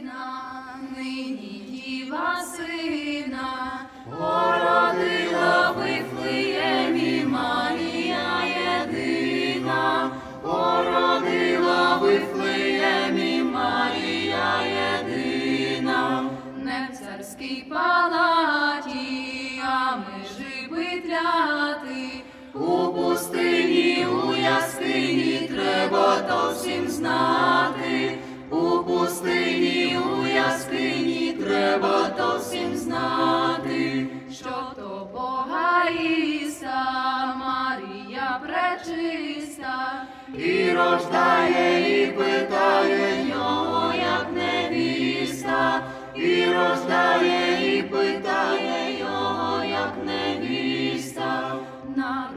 дивна, нині діва сина, породила Вифлеємі Марія єдина, породила Вифлеємі Марія єдина, не в царській палаті, а межи петляти, у треба то всім знати, що то Бога Іса, Марія пречиста, і рождає, і питає його, як невіста, і рождає, і питає його, як невіста, на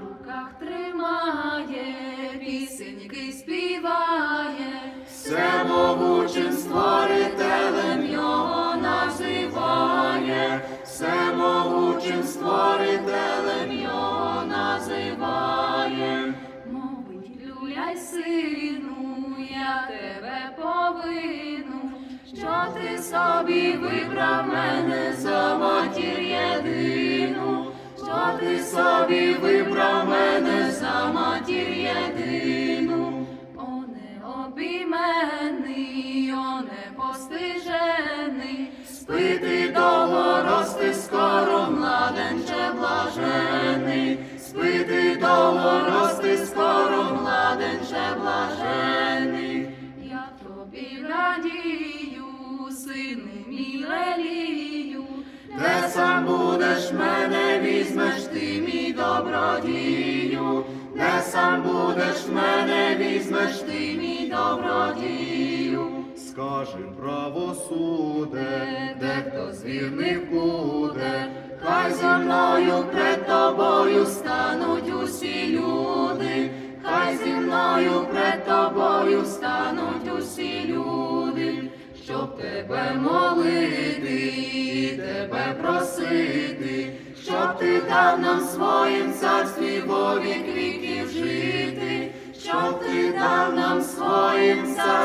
всемогучим створителем його називає. Мовить, люляй, сину, я тебе повину, що ти собі вибрав мене за матір єдину, що ти собі вибрав мене за матір єдину, о необіймений, о непостижений, спити спити довго рости скоро, младенче блажений, я тобі радію, сини мій лелію, де сам будеш мене, візьмеш ти мій добродію, де сам будеш мене, візьмеш ти мій добродію. Скажем правосуде, де хто з вірних буде, хай зо мною пред тобою стануть тобою стануть усі люди, щоб тебе молити, і тебе просити, щоб ти дав нам своїм царстві вовік віків жити, щоб ти дав нам своїм царстві